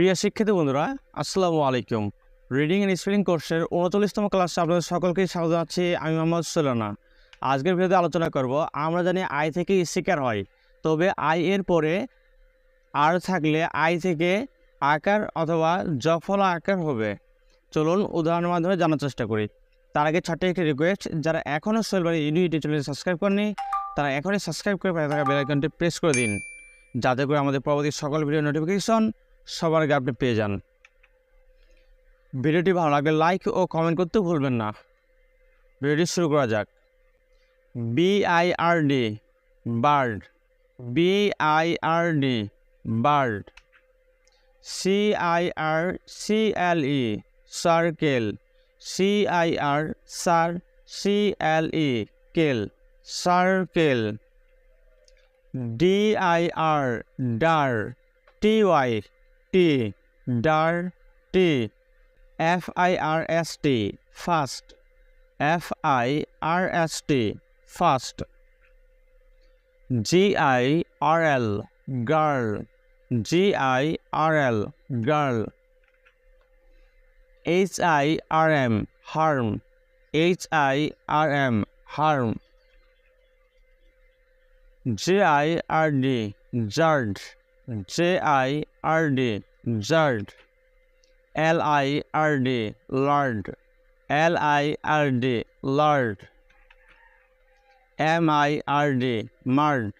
প্রিয় শিক্ষিত বন্ধুরা, আসসালামু আলাইকুম। রিডিং অ্যান্ড স্পেলিং কোর্সের উনচল্লিশতম ক্লাসে আপনাদের সকলকে স্বাগত জানাচ্ছি। আমি মোহাম্মদ সুলানা। আজকের ভিডিওতে আলোচনা করব, আমরা জানি আই থেকে স্টিকার হয়। তবে আই এর পরে আর থাকলে আই থেকে আকার অথবা জফলা আকার হবে। চলুন উদাহরণের মাধ্যমে জানার চেষ্টা করি। তার আগে ছোট্ট একটি রিকোয়েস্ট যারা এখনও সোলবাড়ি ইউনিটি চ্যানেল সাবস্ক্রাইব করেনি তারা এখনই সাবস্ক্রাইব করে থাকা বেল আইকনটি প্রেস করে দিন। যাতে করে আমাদের পরবর্তী সকল ভিডিও নোটিফিকেশন সবার আগে আপনি পেয়ে যান। ভিডিওটি ভালো লাগলে লাইক ও কমেন্ট করতে ভুলবেন না। ভিডিওটি শুরু করা যাক। B I R D bird B I R D bird C I R C L E circle C I R sir C L E cane circle D I R der T Y T dirty F I R S T first F I R S T first G I R L girl G I R L girl H I R M harm H I R M harm J I R D jird J I R D, jard. L I R D, Lord, L I R D, Lord, M I R D, mard.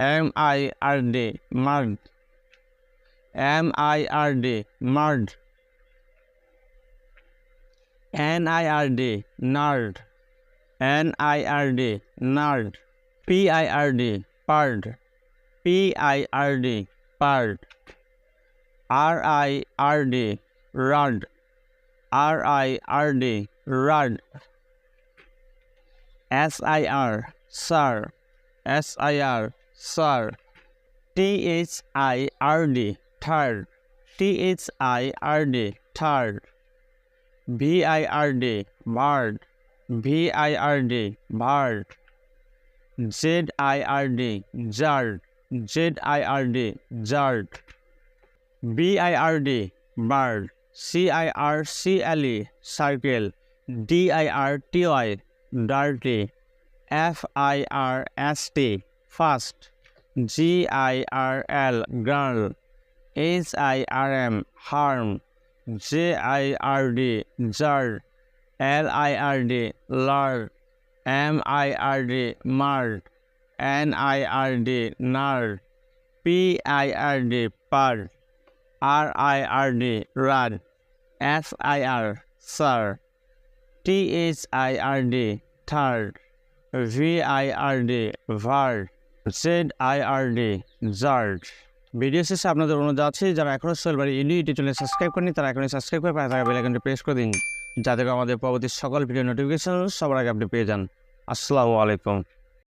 M I R D, mard. M I R D, mard. N I R D, nard. N I R D, nard. P I R D, pard. P I R D, pird R I R D rird R I R D rird S I R sir S I R sir T H I R D third T H I R D third V I R D bird V I R D bird Z I R D zard Z I R D zird B I R D bird C I R C L E circle D I R T Y dirty F I R S T first G I R L girl H I R M hirm J I R D jird L I R D lird M I R D mird N I R D nird P I R D pird R I R D rird S I R sir T H I R D third V I R D vird Z I R D zird video শেষে আপনাদের অনুরোধ আছে যারা এখনও সোলবাড়ি unity channel subscribe করেনি তারা এখনই subscribe করে পাশে থাকা বেল আইকনটি প্রেস করে দিন যাতে আমাদের পরবর্তী সকল ভিডিও নোটিফিকেশন সবার আগে আপনি পেয়ে যান আসসালামু আলাইকুম